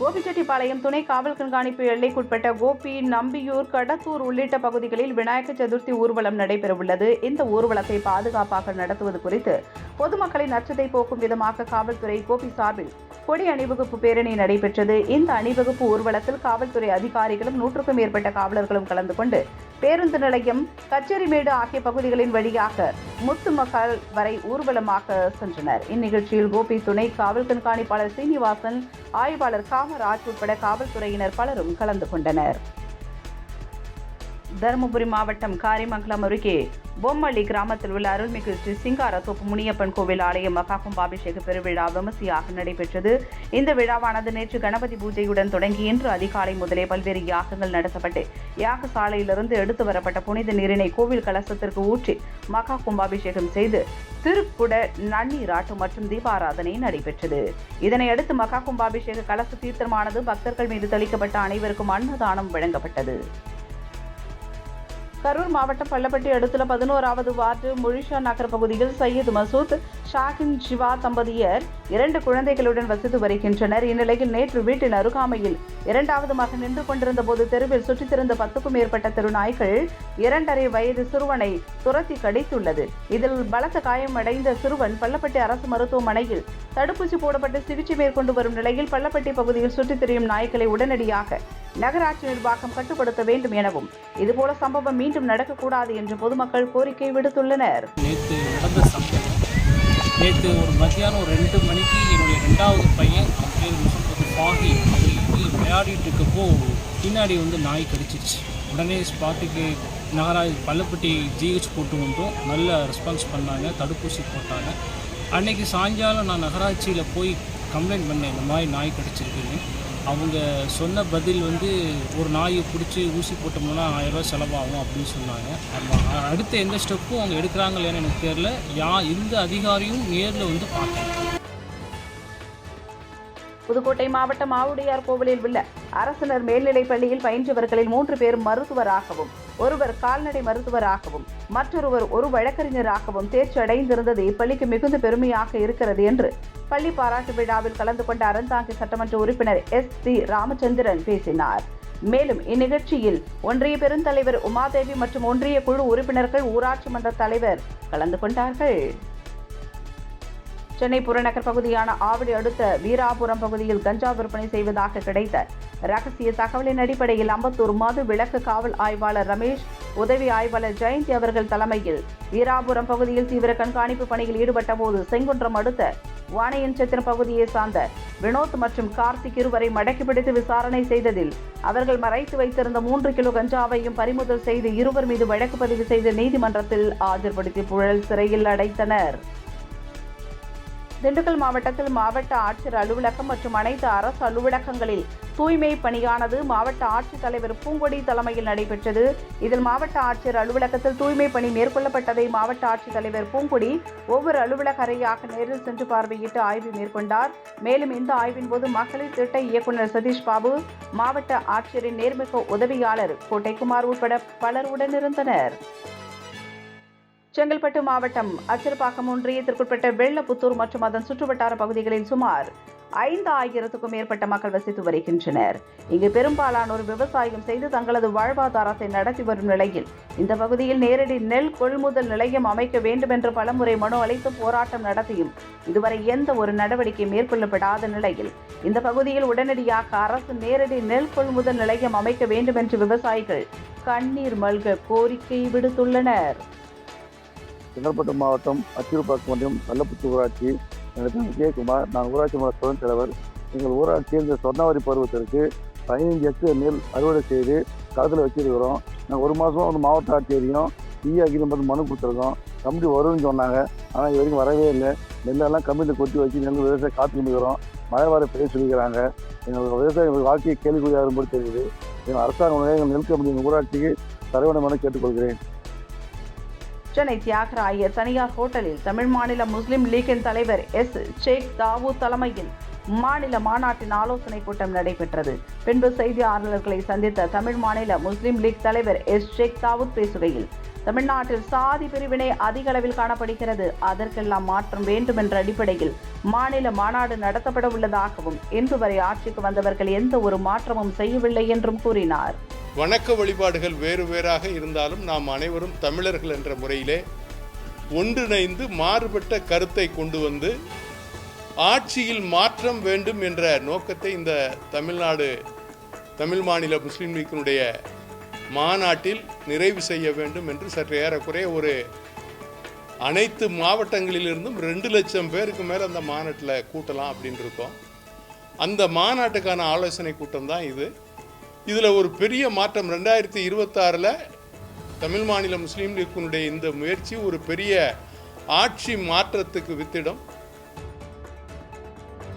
கோபிச்செட்டிப்பாளையம் துணை காவல் கண்காணிப்பு எல்லைக்குட்பட்ட கோபி நம்பியூர் கடத்தூர் உள்ளிட்ட பகுதிகளில் விநாயகர் சதுர்த்தி ஊர்வலம் நடைபெறவுள்ளது. இந்த ஊர்வலத்தை பாதுகாப்பாக நடத்துவது குறித்து பொதுமக்களின் அச்சத்தை போக்கும் விதமாக காவல்துறை கோபி சார்பில் கொடி அணிவகுப்பு பேரணி நடைபெற்றது. இந்த அணிவகுப்பு ஊர்வலத்தில் காவல்துறை அதிகாரிகளும் நூற்றுக்கும் மேற்பட்ட காவலர்களும் கலந்து கொண்டு பேருந்து நிலையம் கச்சேரிமேடு ஆகிய பகுதிகளின் வழியாக முத்துமக்கால் வரை ஊர்வலமாக சென்றனர். இந்நிகழ்ச்சியில் கோபி துணை காவல் கண்காணிப்பாளர் சீனிவாசன் ஆய்வாளர் காமராஜ் உட்பட காவல்துறையினர் பலரும் கலந்து கொண்டனர். தருமபுரி மாவட்டம் காரிமங்கலம் அருகே பொம்மள்ளி கிராமத்தில் உள்ள அருள்மிகு ஸ்ரீ சிங்காரத்தோப்பு முனியப்பன் கோவில் ஆலயம் மகா கும்பாபிஷேக பெருவிழா விமர்சையாக நடைபெற்றது. இந்த விழாவானது நேற்று கணபதி பூஜையுடன் தொடங்கி இன்று அதிகாலை முதலே பல்வேறு யாகங்கள் நடத்தப்பட்டு யாக சாலையிலிருந்து எடுத்து வரப்பட்ட புனித நீரினை கோவில் கலசத்திற்கு ஊற்றி மகா கும்பாபிஷேகம் செய்து திருக்குட நன்னீராட்டு மற்றும் தீபாராதனை நடைபெற்றது. இதனையடுத்து மகா கும்பாபிஷேக கலச தீர்த்தமானது பக்தர்கள் மீது தெளிக்கப்பட்ட அனைவருக்கும் அன்னதானம் வழங்கப்பட்டது. கரூர் மாவட்டம் பள்ளப்பட்டி அடுத்துள்ள பதினோராவது வார்டு முழிஷா நகர் பகுதியில் சையது மசூத் ஷாகின் சிவா தம்பதியர் இரண்டு குழந்தைகளுடன் வசித்து வருகின்றனர். இந்நிலையில் நேற்று வீட்டின் அருகாமையில் இரண்டாவது மகன் நின்று கொண்டிருந்த போது தெருவில் சுற்றித்திருந்த பத்துக்கும் மேற்பட்ட தெருநாய்கள் இரண்டரை வயது சிறுவனை துரத்தி கடித்துள்ளது. இதில் பலத்த காயமடைந்த சிறுவன் பள்ளப்பட்டி அரசு மருத்துவமனையில் தடுப்பூசி போடப்பட்டு சிகிச்சை மேற்கொண்டு வரும் நிலையில் பள்ளப்பட்டி பகுதியில் சுற்றித் திரியும் நாய்களை உடனடியாக நகராட்சி நிர்வாகம் கட்டுப்படுத்த வேண்டும் எனவும் இதுபோல சம்பவம் மீண்டும் நடக்கக்கூடாது என்று பொதுமக்கள் கோரிக்கை விடுத்துள்ளனர். நேற்று ஒரு மத்தியானம் ஒரு ரெண்டு மணிக்கு என்னுடைய ரெண்டாவது பையன் அவன் பேர் முசம்பத்து ஃபாஹி அவன் விளையாடிட்டு இருக்கப்போ பின்னாடி வந்து நாய் கடிச்சிருச்சு. உடனே ஸ்பாட்டுக்கு நகராஜ் பள்ளப்பட்டி ஜிஹெச் போட்டு வந்தோம். நல்ல ரெஸ்பான்ஸ் பண்ணாங்க. தடுப்பூசி போட்டாங்க. அன்றைக்கி சாயங்காலம் நான் நகராட்சியில் போய் கம்ப்ளைண்ட் பண்ணேன் இந்த மாதிரி நாய் கடிச்சிருக்குன்னு. அவங்க சொன்ன பதில் வந்து ஒரு நாயை பிடிச்சி ஊசி போட்டோம்னா ஆயிரரூவா செலவாகும் அப்படின்னு சொன்னாங்க. ஆமாம் அடுத்த எந்த ஸ்டெப்பும் அவங்க எடுக்கிறாங்களேன்னு எனக்கு தெரியல. யா எந்த அதிகாரியும் நேரில் வந்து பார்த்தேன் புதுக்கோட்டை மாவட்டம் ஆவுடையார் கோவிலில் உள்ள அரசினர் மேல்நிலைப் பள்ளியில் பயின்றவர்களில் மூன்று பேர் மருத்துவராகவும் ஒருவர் கால்நடை மருத்துவராகவும் மற்றொருவர் ஒரு வழக்கறிஞராகவும் தேர்ச்சி அடைந்திருந்தது இப்பள்ளிக்கு மிகுந்த பெருமையாக இருக்கிறது என்று பள்ளி பாராட்டு விழாவில் கலந்து கொண்ட அறந்தாங்கி சட்டமன்ற உறுப்பினர் எஸ் சி ராமச்சந்திரன் பேசினார். மேலும் இந்நிகழ்ச்சியில் ஒன்றிய பெருந்தலைவர் உமாதேவி மற்றும் ஒன்றிய குழு உறுப்பினர்கள் ஊராட்சி மன்ற தலைவர் கலந்து கொண்டார்கள். சென்னை புறநகர் பகுதியான ஆவடி அடுத்த வீராபுரம் பகுதியில் கஞ்சா விற்பனை செய்வதாக கிடைத்த ரகசிய தகவலின் அடிப்படையில் அம்பத்தூர் மது விளக்கு காவல் ஆய்வாளர் ரமேஷ் உதவி ஆய்வாளர் ஜெயந்தி அவர்கள் தலைமையில் வீராபுரம் பகுதியில் தீவிர கண்காணிப்பு பணியில் ஈடுபட்ட போது செங்குன்றம் அடுத்த வாணையன் சத்திரம் பகுதியை சார்ந்த வினோத் மற்றும் கார்த்திக் இருவரை மடக்கி பிடித்து விசாரணை செய்ததில் அவர்கள் மறைத்து வைத்திருந்த மூன்று கிலோ கஞ்சாவையும் பறிமுதல் செய்து இருவர் மீது வழக்கு பதிவு செய்து நீதிமன்றத்தில் ஆஜர்படுத்தி புழல் சிறையில் அடைத்தனர். திண்டுக்கல் மாவட்டத்தில் மாவட்ட ஆட்சியர் அலுவலகம் மற்றும் அனைத்து அரசு அலுவலகங்களில் தூய்மை பணியானது மாவட்ட ஆட்சித்தலைவர் பூங்கொடி தலைமையில் நடைபெற்றது. இதில் மாவட்ட ஆட்சியர் அலுவலகத்தில் தூய்மை பணி மேற்கொள்ளப்பட்டதை மாவட்ட ஆட்சித்தலைவர் பூங்கொடி ஒவ்வொரு அலுவலக அறையாக நேரில் சென்று பார்வையிட்டு ஆய்வு மேற்கொண்டார். மேலும் இந்த ஆய்வின் போது மகளிர் திட்ட இயக்குநர் சதீஷ் பாபு மாவட்ட ஆட்சியரின் நேர்மிக உதவியாளர் கோட்டைக்குமார் உட்பட பலர் உடனிருந்தனர். செங்கல்பட்டு மாவட்டம் அச்சரப்பாக்கம் ஒன்றியத்திற்குட்பட்ட வெள்ளப்புத்தூர் மற்றும் அதன் சுற்றுவட்டார பகுதிகளில் சுமார் ஐந்து ஆயிரத்துக்கும் மேற்பட்ட மக்கள் வசித்து வருகின்றனர். இங்கு பெரும்பாலானோர் விவசாயம் செய்து தங்களது வாழ்வாதாரத்தை நடத்தி வரும் நிலையில் இந்த பகுதியில் நேரடி நெல் கொள்முதல் நிலையம் அமைக்க வேண்டும் என்று பலமுறை மனு அளித்து போராட்டம் நடத்தியும் இதுவரை எந்த ஒரு நடவடிக்கை மேற்கொள்ளப்படாத நிலையில் இந்த பகுதியில் உடனடியாக அரசு நேரடி நெல் கொள்முதல் நிலையம் அமைக்க வேண்டும் என்று விவசாயிகள் கண்ணீர் மல்க கோரிக்கை விடுத்துள்ளனர். செங்கல்பட்டு மாவட்டம் அச்சிறுபாக்கம் ஒன்றியம் பள்ளப்புத்தூர் ஊராட்சி. எனக்கு விஜயகுமார் நான் ஊராட்சி மன்ற துணைத் தலைவர். எங்கள் ஊராட்சியில் இந்த சொர்ணவரி பருவத்திற்கு பதினைஞ்சு ஹெக்டேர் நெல் அறுவடை செய்து களத்தில் வச்சிருக்கிறோம். நாங்கள் ஒரு மாதம் வந்து மாவட்ட ஆட்சியரையும் இஏ அகிலம் மனு கொடுத்துருக்கோம். கமிட்டி வரும்னு சொன்னாங்க. ஆனால் இது வரைக்கும் வரவே இல்லை. நெல்லெல்லாம் கமிட்டியில் கொட்டி வச்சு நெல் விவசாயம் காத்து இருக்கிறோம் மழை வர பெரிய சொல்லிக்கிறாங்க. எங்களுக்கு விவசாய வாழ்க்கையை கேள்விக்குறியாக இருக்கும்போது தெரியுது. எங்கள் அரசாங்கம் எங்கள் நெல் கமிட்டி எங்கள் ஊராட்சிக்கு தரவேண்டும் என கேட்டுக்கொள்கிறேன். சென்னை தியாகராய தனியார் ஹோட்டலில் தமிழ் மாநில முஸ்லிம் லீக்கின் தலைவர் எஸ். ஷேக் தாவூத் தலைமையில் மாநில மாநாட்டின் ஆலோசனை கூட்டம் நடைபெற்றது. பின்பு செய்தியாளர்களை சந்தித்த தமிழ் மாநில முஸ்லிம் லீக் தலைவர் எஸ். ஷேக் தாவூத் பேசுகையில் தமிழ்நாட்டில் சாதி பிரிவினை அதிக அளவில் காணப்படுகிறது. அதற்கெல்லாம் மாற்றம் வேண்டும் என்ற அடிப்படையில் மாநில மாநாடு நடத்தப்பட உள்ளதாகவும் இன்று வரை ஆட்சிக்கு வந்தவர்கள் எந்த ஒரு மாற்றமும் செய்யவில்லை என்றும் கூறினார். வணக்க வழிபாடுகள் வேறு வேறாக இருந்தாலும் நாம் அனைவரும் தமிழர்கள் என்ற முறையிலே ஒன்றிணைந்து மாறுபட்ட கருத்தை கொண்டு வந்து ஆட்சியில் மாற்றம் வேண்டும் என்ற நோக்கத்தை இந்த தமிழ்நாடு தமிழ் மாநில முஸ்லீம் லீக்கினுடைய மாநாட்டில் நிறைவு செய்ய வேண்டும் என்று சற்று ஏறக்குறைய ஒரு அனைத்து மாவட்டங்களிலிருந்தும் ரெண்டு லட்சம் பேருக்கு மேலே அந்த மாநாட்டில் கூட்டலாம் அப்படின்னு இருக்கோம். அந்த மாநாட்டுக்கான ஆலோசனை கூட்டம் தான் இது. இதில் ஒரு பெரிய மாற்றம் ரெண்டாயிரத்தி இருபத்தாறில் தமிழ் மாநில முஸ்லீம் லீக்கினுடைய இந்த முயற்சி ஒரு பெரிய ஆட்சி மாற்றத்துக்கு வித்திடும்.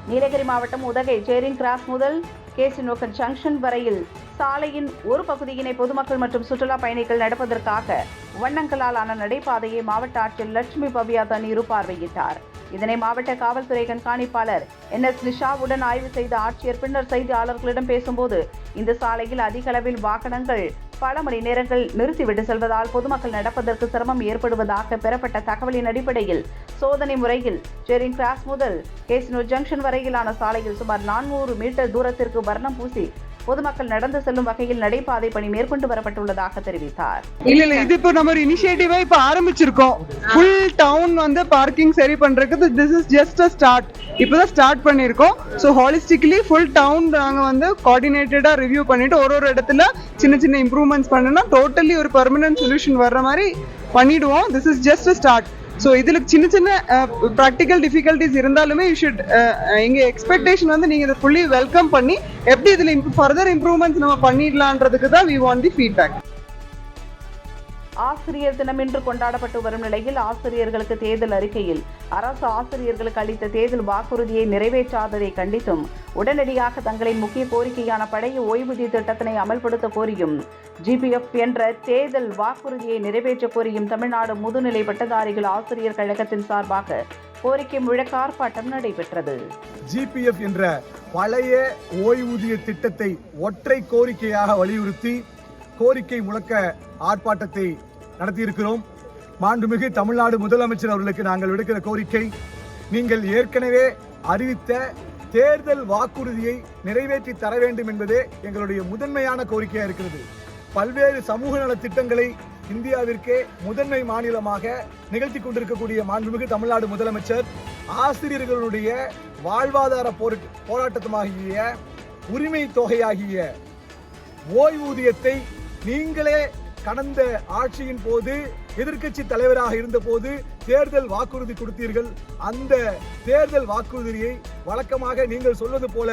நீலகிரி மாவட்டம் உதகை சேரிங் கிராஸ் முதல் கேசிநோக்கன் ஜங்ஷன் வரையில் சாலையின் ஒரு பகுதியினை பொதுமக்கள் மற்றும் சுற்றுலா பயணிகள் நடப்பதற்காக வண்ணங்களால் ஆன நடைபாதையை மாவட்ட ஆட்சியர் லட்சுமி பவியா தண்ணீர் பார்வையிட்டார். இதனை மாவட்ட காவல்துறை கண்காணிப்பாளர் என் எஸ் நிஷாவுடன் ஆய்வு செய்த ஆட்சியர் பின்னர் செய்தியாளர்களிடம் பேசும்போது இந்த சாலையில் அதிக அளவில் வாகனங்கள் பல மணி நேரங்கள் நிறுத்திவிட்டு செல்வதால் பொதுமக்கள் நடப்பதற்கு சிரமம் ஏற்படுவதாக பெறப்பட்ட தகவலின் அடிப்படையில் சோதனை முறையில் செரிங் கிராஸ் முதல் கேசினோ ஜங்ஷன் வரையிலான சாலையில் சுமார் நானூறு மீட்டர் தூரத்திற்கு வர்ணம் பூசி பொதுமக்கள் நடந்து செல்லும் வகையில் நடைபாதை பணி மேற்கொண்டு வரப்பட்டுள்ளதாக தெரிவித்தார். இல்ல இல்ல இது இப்போ நம்ம ஒரு இனிஷியேட்டிவா இப்ப ஆரம்பிச்சிருக்கோம். ஃபுல் டவுன் வந்து பார்க்கிங் சரி பண்றதுக்கு this is just a start இப்பதான் ஸ்டார்ட் பண்ணிருக்கோம். ஸோ ஹாலிஸ்டிக்லி ஃபுல் டவுன் நாங்க வந்து கோஆர்டினேட்டடா ரிவ்யூ பண்ணிட்டு ஒரு ஒரு இடத்துல சின்ன சின்ன இம்ப்ரூவ்மெண்ட்ஸ் பண்ணனா டோட்டலி ஒரு பெர்மனன்ட் சொல்யூஷன் வர்ற மாதிரி பண்ணிடுவோம். This is just a start so இதுல சின்ன சின்ன uh, ப்ராக்டிக்கல் டிஃபிகல்ட்டிஸ் இருந்தாலுமே யூ ஷுட் எங்கள் எக்ஸ்பெக்டேஷன் வந்து நீங்க இதை ஃபுல்லி வெல்கம் பண்ணி எப்படி இதுல ஃபர்தர் இம்ப்ரூவ்மெண்ட்ஸ் நம்ம பண்ணிடலான்றதுக்கு தான் வி வாண்ட் தி ஃபீட்பேக் ஆசிரியர் தினம் இன்று கொண்டாடப்பட்டு வரும் நிலையில் ஆசிரியர்களுக்கு தேர்தல் அறிக்கையில் அரசு ஆசிரியர்களுக்கு அளித்த தேர்தல் வாக்குறுதியை நிறைவேற்றாததை கண்டித்தும் உடனடியாக தங்களின் முக்கிய கோரிக்கையான பழைய ஓய்வூதிய திட்டத்தினை அமல்படுத்த கோரியும் ஜிபிஎஃப் என்ற தேர்தல் வாக்குறுதியை நிறைவேற்ற கோரியும் தமிழ்நாடு முதுநிலை பட்டதாரிகள் ஆசிரியர் கழகத்தின் சார்பாக கோரிக்கை முழக்க ஆர்ப்பாட்டம் நடைபெற்றது. ஜிபிஎஃப் என்ற பழைய ஓய்வூதிய திட்டத்தை ஒற்றை கோரிக்கையாக வலியுறுத்தி கோரிக்கை முழக்க ஆர்ப்பாட்டத்தை நடத்தியிருக்கிறோம். மாண்புமிகு தமிழ்நாடு முதலமைச்சர் அவர்களுக்கு நாங்கள் விடுக்கிற கோரிக்கை நீங்கள் ஏற்கனவே அறிவித்த தேர்தல் வாக்குறுதியை நிறைவேற்றி தர வேண்டும் என்பதே எங்களுடைய முதன்மையான கோரிக்கையாக இருக்கிறது. பல்வேறு சமூக நல திட்டங்களை இந்தியாவிற்கே முதன்மை மாநிலமாக நிகழ்த்தி கொண்டிருக்கக்கூடிய மாண்புமிகு தமிழ்நாடு முதலமைச்சர் ஆசிரியர்களுடைய வாழ்வாதார போராட்டமாகிய உரிமை தொகையாகிய ஓய்வூதியத்தை நீங்களே கடந்த ஆட்சியின் போது எதிர்க்கட்சி தலைவராக இருந்தபோது தேர்தல் வாக்குறுதி கொடுத்தீர்கள். அந்த தேர்தல் வாக்குறுதியை வழக்கமாக நீங்கள் சொல்வது போல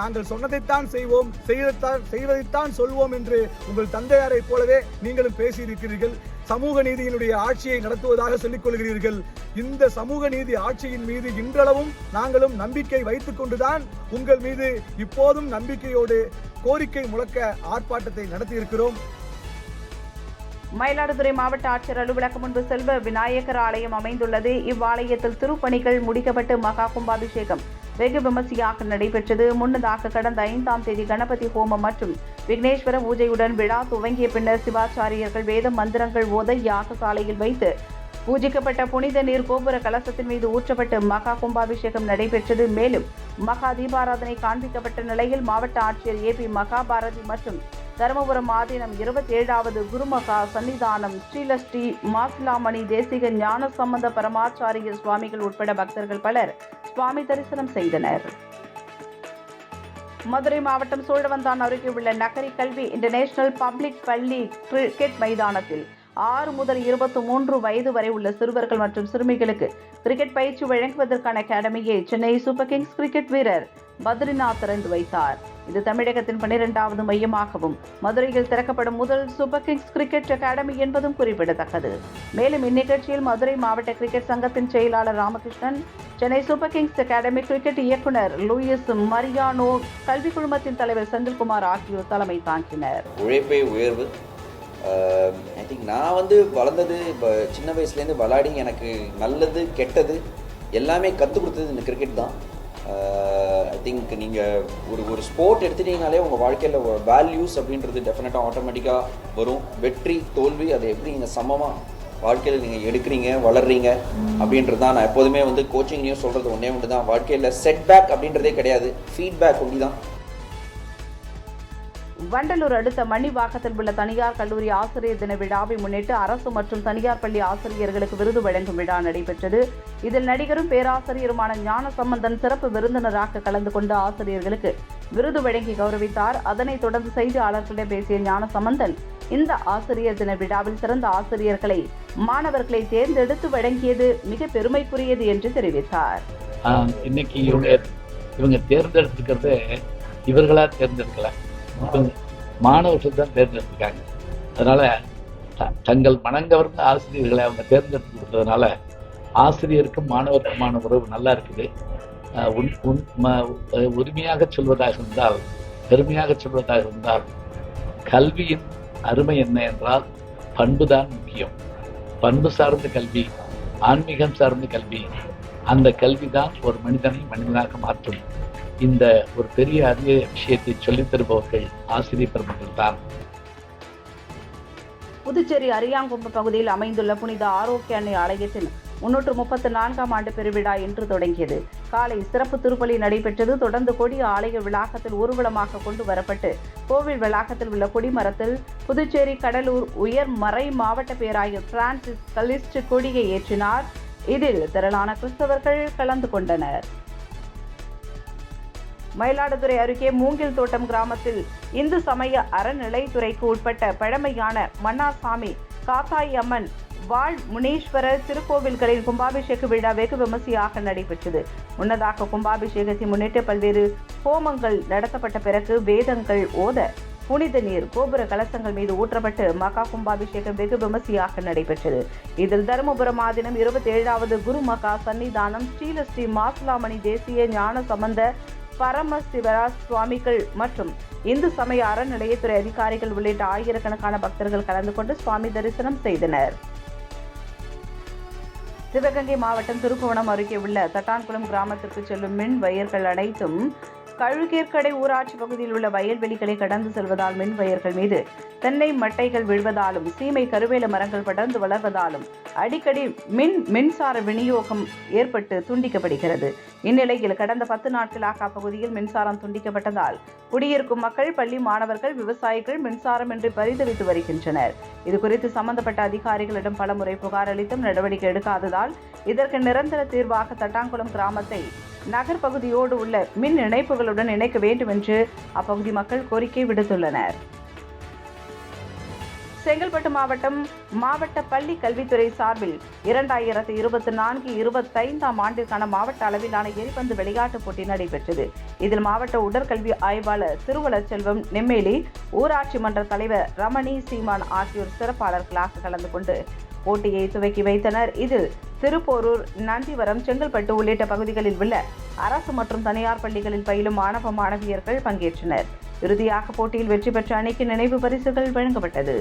நாங்கள் சொன்னதைத்தான் செய்வோம் செய்வதைத்தான் செய்வதைத்தான் சொல்வோம் என்று உங்கள் தந்தையாரைப் போலவே நீங்களும் பேசியிருக்கிறீர்கள். சமூக நீதியினுடைய ஆட்சியை நடத்துவதாக சொல்லிக் கொள்கிறீர்கள். இந்த சமூக நீதி ஆட்சியின் மீது இன்றளவும் நாங்களும் நம்பிக்கை வைத்துக் கொண்டுதான் உங்கள் மீது இப்போதும் நம்பிக்கையோடு கோரிக்கை முழக்க ஆர்ப்பாட்டத்தை நடத்தியிருக்கிறோம். மயிலாடுதுறை மாவட்ட ஆட்சியர் அலுவலகம் முன்பு செல்வ விநாயகர் ஆலயம் அமைந்துள்ளது. இவ்வாலயத்தில் திருப்பணிகள் முடிக்கப்பட்டு மகா கும்பாபிஷேகம் வெகு விமர்சையாக நடைபெற்றது. முன்னதாக கடந்த ஐந்தாம் தேதி கணபதி ஹோமம் மற்றும் விக்னேஸ்வர பூஜையுடன் விழா துவங்கிய பின்னர் சிவாச்சாரியர்கள் வேத மந்திரங்கள் ஓத யாக சாலையில் வைத்து பூஜிக்கப்பட்ட புனித நீர் கோபுர கலசத்தின் மீது ஊற்றப்பட்டு மகா கும்பாபிஷேகம் நடைபெற்றது. மேலும் மகா தீபாராதனை காண்பிக்கப்பட்ட நிலையில் மாவட்ட ஆட்சியர் ஏ பி மகாபாரதி மற்றும் தருமபுரம் ஆதீனம் இருபத்தி ஏழாவது குருமகா சன்னிதானம் ஸ்ரீலஸ்ரீ மாசிலாமணி தேசிக ஞான சம்பந்த பரமாச்சாரிய சுவாமிகள் உட்பட பக்தர்கள் பலர் சுவாமி தரிசனம் செய்தனர். மதுரை மாவட்டம் சூழவந்தான் அருகே உள்ள நகரி கல்வி இன்டர்நேஷனல் பப்ளிக் பள்ளி கிரிக்கெட் மைதானத்தில் ஆறு முதல் இருபத்தி மூன்று வயது வரை உள்ள சிறுவர்கள் மற்றும் சிறுமிகளுக்கு கிரிக்கெட் பயிற்சி வழங்குவதற்கான அகாடமியை சென்னை சூப்பர் கிங்ஸ் கிரிக்கெட் வீரர் பத்ரிநாத் திறந்து வைத்தார். இது தமிழகத்தின் பன்னிரெண்டாவது மையமாகவும் மதுரையில் திறக்கப்படும் முதல் சூப்பர் கிங்ஸ் கிரிக்கெட் அகாடமி என்பதும் குறிப்பிடத்தக்கது. மேலும் இந்நிகழ்ச்சியில் மதுரை மாவட்ட கிரிக்கெட் சங்கத்தின் செயலாளர் Ramakrishnan Chennai Super Kings Academy cricket இயக்குனர் லூயிஸ் மரியானோ கல்வி குழுமத்தின் தலைவர் செந்தில்குமார் ஆகியோர் தலைமை தாங்கினர். உழைப்பை உயர்வு Um, ஐ திங்க் நான் வந்து வளர்ந்தது இப்போ சின்ன வயசுலேருந்து விளாடி எனக்கு நல்லது கெட்டது எல்லாமே கற்றுக் கொடுத்தது இந்த கிரிக்கெட் தான். ஐ திங்க் நீங்கள் ஒரு ஒரு ஸ்போர்ட் எடுத்துட்டீங்கனாலே உங்கள் வாழ்க்கையில் வேல்யூஸ் அப்படின்றது டெஃபினட்டாக ஆட்டோமேட்டிக்காக வரும். வெற்றி தோல்வி அதை எப்படி நீங்கள் சமமாக வாழ்க்கையில் நீங்கள் எடுக்கிறீங்க வளர்றீங்க அப்படின்றது தான் நான் எப்போதுமே வந்து கோச்சிங்லேயும் சொல்கிறது ஒன்றே ஒன்று தான் வாழ்க்கையில் செட்பேக் அப்படின்றதே கிடையாது. ஃபீட்பேக் ஒண்டி தான் வண்டலூர் அடுத்த மணிவாக்கத்தில் உள்ள தனியார் கல்லூரி ஆசிரியர் தின விழாவை முன்னிட்டு அரசு மற்றும் தனியார் பள்ளி ஆசிரியர்களுக்கு விருது வழங்கும் விழா நடைபெற்றது. இதில் நடிகரும் பேராசிரியருமான ஞான சம்பந்தன் சிறப்பு விருந்தினராக கலந்து கொண்ட ஆசிரியர்களுக்கு விருது வழங்கி கௌரவித்தார். அதனைத் தொடர்ந்து செய்தியாளர்களிடம் பேசிய ஞான சம்பந்தன் இந்த ஆசிரியர் தின விழாவில் சிறந்த ஆசிரியர்களை மாணவர்களை தேர்ந்தெடுத்து வழங்கியது மிக பெருமைக்குரியது என்று தெரிவித்தார். இன்னைக்கு இவங்க இவங்க தேர்ந்தெடுத்துக்கிறது இவர்களா தேர்ந்தெடுக்கல. இவங்க மாணவர்கள் தான் தேர்ந்தெடுத்திருக்காங்க. அதனால த- தங்கள் மனங்கவர்ந்த ஆசிரியர்களை அவங்க தேர்ந்தெடுத்து கொடுத்ததுனால ஆசிரியருக்கும் மாணவருக்குமான உறவு நல்லா இருக்குது. உரிமையாக சொல்வதாக இருந்தால் பெருமையாக சொல்வதாக இருந்தால் கல்வியின் அருமை என்ன என்றால் பண்பு தான் முக்கியம். பண்பு சார்ந்த கல்வி ஆன்மீகம் சார்ந்த கல்வி அந்த கல்விதான் ஒரு மனிதனை மனிதனாக மாற்றும். இந்த ஒரு பெரிய அரிய விஷயத்தை சொல்லித் தருபவர்கள் ஆசிரியர் பெருமக்கள் தான். புதுச்சேரி அரியாங்குப்பம் பகுதியில் அமைந்துள்ள புனித ஆரோக்கிய அன்னை ஆலயத்தில் முன்னூற்று முப்பத்து நான்காம் ஆண்டு பெருவிழா இன்று தொடங்கியது. காலை சிறப்பு திருப்பலி நடைபெற்றது. தொடர்ந்து கொடி ஆலய விளாகத்தில் ஊர்வலமாக கொண்டு வரப்பட்டு கோவில் வளாகத்தில் உள்ள கொடிமரத்தில் புதுச்சேரி கடலூர் உயர் மறை மாவட்ட பேராயர் பிரான்சிஸ் கலிஸ்ட் கொடியை ஏற்றினார். இதில் திரளான கிறிஸ்தவர்கள் கலந்து கொண்டனர். மயிலாடுதுறை அருகே மூங்கில் தோட்டம் கிராமத்தில் இந்து சமய அறநிலைத்துறைக்கு உட்பட்ட பழமையான மன்னார்சாமி காத்தாய் அம்மன் வாழ் முனீஸ்வரர் திருக்கோவில்களின் கும்பாபிஷேக விழா வெகு விமர்சையாக நடைபெற்றது. முன்னதாக கும்பாபிஷேகத்தை முன்னிட்டு பல்வேறு ஹோமங்கள் நடத்தப்பட்ட பிறகு வேதங்கள் ஓத புனித நீர் கோபுர கலசங்கள் மீது ஊற்றப்பட்டு மகா கும்பாபிஷேகம் வெகு விமர்சையாக நடைபெற்றது. இதில் தருமபுரம் ஆதினம் இருபத்தி ஏழாவது குரு மகா சன்னிதானம் ஸ்ரீலஸ்ரீ மாசுலாமணி தேசிய ஞான சம்பந்த பரமசிவரா சுவாமிகள் மற்றும் இந்து சமய அறநிலையத்துறை அதிகாரிகள் உள்ளிட்ட ஆயிரக்கணக்கான பக்தர்கள் கலந்து கொண்டு சுவாமி தரிசனம் செய்தனர். சிவகங்கை மாவட்டம் திருப்புவனம் அருகே உள்ள தட்டான்குளம் கிராமத்திற்கு செல்லும் மின் வயர்கள் அனைத்தும் கழுகேற்கடை ஊராட்சி பகுதியில் உள்ள வயல்வெளிகளை கடந்து செல்வதால் மின் வயர்கள் மீது தென்னை மட்டைகள் விழுவதாலும் சீமை கருவேல மரங்கள் படர்ந்து வளர்வதாலும் அடிக்கடி மின் மின்சார விநியோகம் ஏற்பட்டு துண்டிக்கப்படுகிறது. இந்நிலையில் கடந்த பத்து நாட்களாக அப்பகுதியில் மின்சாரம் துண்டிக்கப்பட்டதால் குடியிருக்கும் மக்கள் பள்ளி மாணவர்கள் விவசாயிகள் மின்சாரமின்றி பரிதவித்து வருகின்றனர். இதுகுறித்து சம்பந்தப்பட்ட அதிகாரிகளிடம் பலமுறை புகார் அளித்தும் நடவடிக்கை எடுக்காததால் இதற்கு நிரந்தர தீர்வாக தட்டாங்குளம் கிராமத்தை நகர் பகுதியோடு உள்ள மின் இணைப்புகளுடன் இணைக்க வேண்டும் என்று அப்பகுதி மக்கள் கோரிக்கை விடுத்துள்ளனர். செங்கல்பட்டு மாவட்டம் மாவட்ட பள்ளி கல்வித்துறை சார்பில் இரண்டாயிரத்து இருபத்தி நான்கு இருபத்தைந்தாம் ஆண்டிற்கான மாவட்ட அளவிலான எரிபந்து விளையாட்டுப் போட்டி நடைபெற்றது. இதில் மாவட்ட உடற்கல்வி ஆய்வாளர் திருவளச்செல்வம் நெம்மேலி ஊராட்சி மன்ற தலைவர் ரமணி சீமான் ஆகியோர் சிறப்பாளர்களாக கலந்து கொண்டு போட்டியை துவக்கி வைத்தனர். இதில் திருப்போரூர் நந்திவரம் செங்கல்பட்டு உள்ளிட்ட பகுதிகளில் உள்ள அரசு மற்றும் தனியார் பள்ளிகளில் பயிலும் மாணவ மாணவியர்கள் பங்கேற்றனர். இறுதியாக போட்டியில் வெற்றி பெற்ற அணிக்கு நினைவு பரிசுகள் வழங்கப்பட்டது.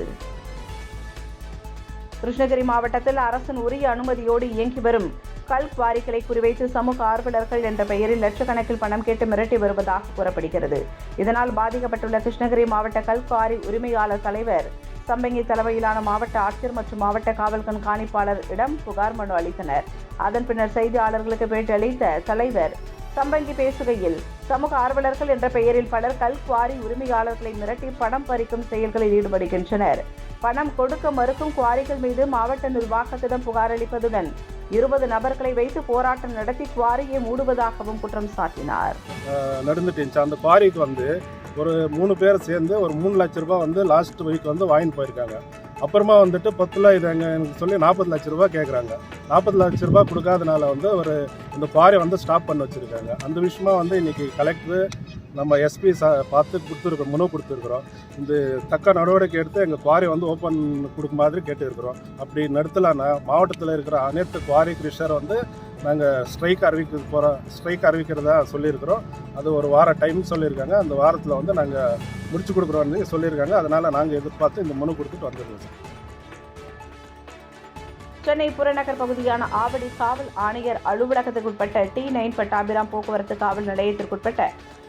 கிருஷ்ணகிரி மாவட்டத்தில் அரசின் உரிய அனுமதியோடு இயங்கி வரும் கல் குவாரிகளை குறிவைத்து சமூக ஆர்வலர்கள் என்ற பெயரில் லட்சக்கணக்கில் பணம் கேட்டு மிரட்டி வருவதாக கூறப்படுகிறது. இதனால் பாதிக்கப்பட்டுள்ள கிருஷ்ணகிரி மாவட்ட கல் குவாரி உரிமையாளர் தலைவர் சம்பங்கி தலைமையிலான மாவட்ட ஆட்சியர் மற்றும் மாவட்ட காவல் கண்காணிப்பாளர் இடம் புகார் மனு அளித்தனர். அதன் பின்னர் செய்தியாளர்களுக்கு பேட்டி அளித்த தலைவர் சம்பங்கி பேசுகையில் சமூக ஆர்வலர்கள் என்ற பெயரில் பலர் கல் குவாரி உரிமையாளர்களை மிரட்டி பணம் பறிக்கும் செயல்களில் ஈடுபடுகின்றனர். பணம் கொடுக்க மறுக்கும் குவாரிகள் மீது மாவட்ட நிர்வாகத்திடம் புகாரளிப்பதுடன் இருபது நபர்களை வைத்து போராட்டம் நடத்தி குவாரியை மூடுவதாகவும் குற்றம் சாட்டினார். நடந்துட்டு அந்த குவாரிக்கு வந்து ஒரு மூணு பேர் சேர்ந்து ஒரு மூணு லட்ச ரூபாய் வந்து லாஸ்ட் வீக் வந்து வாங்கிட்டு போயிருக்காங்க. அப்புறமா வந்துட்டு பத்துல இது எங்க எனக்கு சொல்லி நாற்பது லட்ச ரூபா கேட்குறாங்க நாற்பது லட்ச ரூபா கொடுக்காதனால வந்து ஒரு இந்த குவாரி வந்து ஸ்டாப் பண்ண வச்சுருக்காங்க. அந்த விஷயமா வந்து இன்றைக்கி கலெக்டர் நம்ம எஸ்பி சா பார்த்து கொடுத்துருக்கோம் மனு கொடுத்துருக்குறோம். இந்த தக்க நடவடிக்கை எடுத்து எங்கள் குவாரி வந்து ஓப்பன் கொடுக்கும் மாதிரி கேட்டுருக்குறோம். அப்படி நடத்தலான்னா மாவட்டத்தில் இருக்கிற அனைத்து குவாரி கிருஷர் வந்து நாங்கள் ஸ்ட்ரைக் அறிவிக்க போகிறோம் ஸ்ட்ரைக் அறிவிக்கிறதா சொல்லியிருக்கிறோம். அது ஒரு வார டைம் சொல்லியிருக்காங்க. அந்த வாரத்தில் வந்து நாங்கள் முடிச்சு கொடுக்குறோன்னு சொல்லியிருக்காங்க. அதனால் நாங்கள் எதிர்பார்த்து இந்த மனு கொடுத்துட்டு வந்துருக்கோம் சார். சென்னை புறநகர் பகுதியான ஆவடி காவல் ஆணையர் அலுவலகத்திற்குட்பட்ட டி நைன் பட்டாபிராம் போக்குவரத்து காவல் நிலையத்திற்குட்பட்ட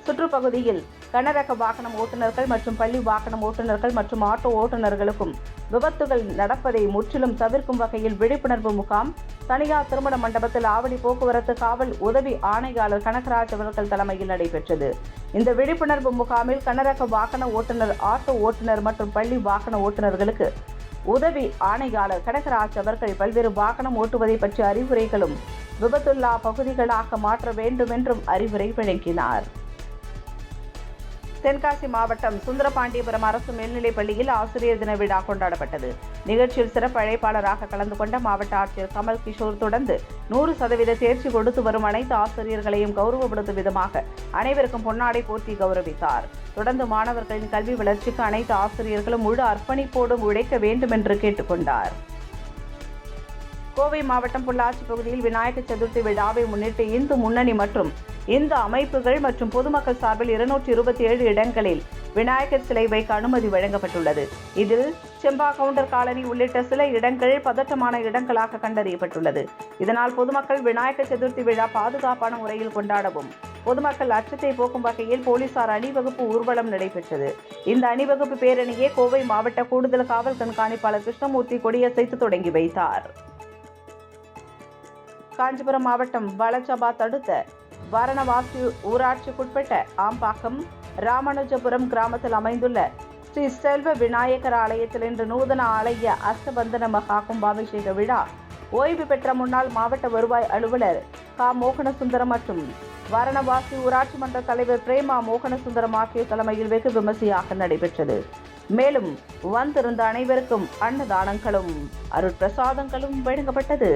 சுற்றுப்பகுதியில் கனரக வாகனம் ஓட்டுநர்கள் மற்றும் பள்ளி வாகனம் ஓட்டுநர்கள் மற்றும் ஆட்டோ ஓட்டுநர்களுக்கும் விபத்துகள் நடப்பதை முற்றிலும் தவிர்க்கும் வகையில் விழிப்புணர்வு முகாம் தனியார் திருமண மண்டபத்தில் ஆவடி போக்குவரத்து காவல் உதவி ஆணையாளர் கனகராஜ் அவர்கள் தலைமையில் நடைபெற்றது. இந்த விழிப்புணர்வு முகாமில் கனரக வாகன ஓட்டுநர் ஆட்டோ ஓட்டுநர் மற்றும் பள்ளி வாகன ஓட்டுநர்களுக்கு உதவி ஆணையாளர் கடகராஜ் அவர்கள் பல்வேறு வாகனம் ஓட்டுவதை பற்றிய அறிவுரைகளும் விபத்துல்லா பகுதிகளாக மாற்ற வேண்டும் என்றும் அறிவுரை வழங்கினார். தென்காசி மாவட்டம் சுந்தரபாண்டியபுரம் அரசு மேல்நிலைப் பள்ளியில் ஆசிரியர் தின விழா கொண்டாடப்பட்டது. நிகழ்ச்சியில் சிறப்பு அழைப்பாளராக கலந்து கொண்ட மாவட்ட ஆட்சியர் கமல் கிஷோர் தொடர்ந்து நூறு சதவீத தேர்ச்சி கொடுத்து வரும் அனைத்து ஆசிரியர்களையும் கௌரவப்படுத்தும் விதமாக அனைவருக்கும் பொன்னாடை போர்த்தி கௌரவித்தார். தொடர்ந்து மாணவர்களின் கல்வி வளர்ச்சிக்கு அனைத்து ஆசிரியர்களும் முழு அர்ப்பணிப்போடும் உழைக்க வேண்டும் என்று கேட்டுக்கொண்டார் கோவை மாவட்டம் பொள்ளாச்சி பகுதியில் விநாயகர் சதுர்த்தி விழாவை முன்னிட்டு இந்து முன்னணி மற்றும் இந்து அமைப்புகள் மற்றும் பொதுமக்கள் சார்பில் இருநூற்றி இருபத்தி ஏழு இடங்களில் விநாயகர் சிலை வைக்க அனுமதி வழங்கப்பட்டுள்ளது. இதில் செம்பா கவுண்டர் காலனி உள்ளிட்ட சில இடங்கள் பதட்டமான இடங்களாக கண்டறியப்பட்டுள்ளது. இதனால் பொதுமக்கள் விநாயகர் சதுர்த்தி விழா பாதுகாப்பான முறையில் கொண்டாடவும் பொதுமக்கள் அச்சத்தை போக்கும் வகையில் போலீசார் அணிவகுப்பு ஊர்வலம் நடைபெற்றது. இந்த அணிவகுப்பு பேரணியை கோவை மாவட்ட கூடுதல் காவல் கண்காணிப்பாளர் கிருஷ்ணமூர்த்தி கொடியசைத்து தொடங்கி வைத்தார். காஞ்சிபுரம் மாவட்டம் வளச்சபா அடுத்த வாரணவாசி ஊராட்சிக்குட்பட்ட ஆம்பாக்கம் ராமானுஜபுரம் கிராமத்தில் அமைந்துள்ள ஸ்ரீ செல்வ விநாயகர் ஆலயத்தில் இன்று நூதன ஆலய அஸ்தபந்தன மகா கும்பாபிஷேக விழா ஓய்வு பெற்ற முன்னாள் மாவட்ட வருவாய் அலுவலர் கா. மோகனசுந்தரம் மற்றும் வாரணவாசி ஊராட்சி மன்ற தலைவர் பிரேமா மோகனசுந்தரம் ஆகிய தலைமையில் வெகு விமர்சையாக நடைபெற்றது. மேலும் வந்திருந்த அனைவருக்கும் அன்னதானங்களும் அருட்பிரசாதங்களும் வழங்கப்பட்டது.